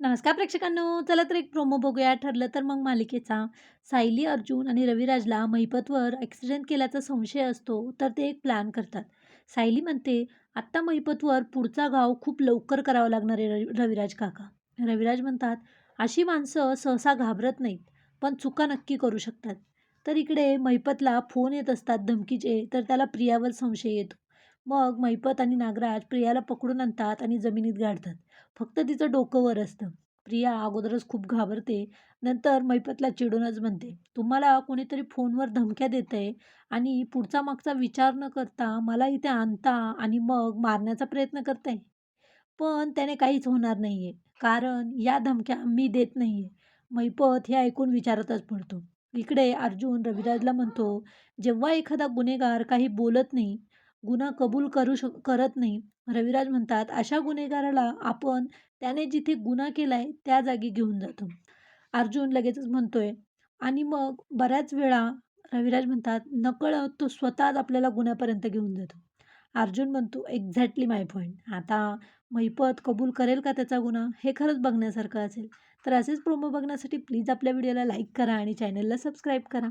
नमस्कार प्रेक्षकांनो. चला तर एक प्रोमो बघूया. ठरलं तर मग मालिकेचा. सायली अर्जुन आणि रविराजला महिपतवर ॲक्सिडेंट केल्याचा संशय असतो तर ते एक प्लॅन करतात. सायली म्हणते आत्ता महिपतवर पुढचा गाव खूप लवकर करावा लागणार आहे रवि रविराज काका. रविराज म्हणतात अशी माणसं सहसा घाबरत नाहीत पण चुका नक्की करू शकतात. तर इकडे महिपतला फोन येत असतात धमकीचे तर त्याला प्रियावर संशय येतो. मग महिपत आणि नागराज प्रियाला पकडून आणतात आणि जमिनीत गाडतात. फक्त तिचं डोकं वर असतं. प्रिया अगोदरच खूप घाबरते. नंतर मैपतला चिडूनच म्हणते तुम्हाला कोणीतरी फोनवर धमक्या देत आहे आणि पुढचा मागचा विचार न करता मला इथे आणता आणि मग मारण्याचा प्रयत्न करताय. पण त्याने काहीच होणार नाही आहे कारण या धमक्या मी देत नाही आहे मैपत हे ऐकून विचारतच पडतो. इकडे अर्जुन रविराजला म्हणतो जेव्हा एखादा गुन्हेगार काही बोलत नाही गुन्हा कबूल करू शक करत नाही. रविराज म्हणतात अशा गुन्हेगाराला आपण त्याने जिथे गुन्हा केलाय त्या जागी घेऊन जातो. अर्जुन लगेचच म्हणतोय आणि मग बऱ्याच वेळा रविराज म्हणतात नकळत तो स्वतःच आपल्याला गुन्ह्यापर्यंत घेऊन जातो. अर्जुन म्हणतो एक्झॅक्टली माय पॉईंट आता मैपत कबूल करेल का त्याचा गुन्हा? हे खरंच बघण्यासारखं असेल. तर असेच प्रोमो बघण्यासाठी प्लीज आपल्या व्हिडिओला लाईक करा आणि चॅनलला सबस्क्राईब करा.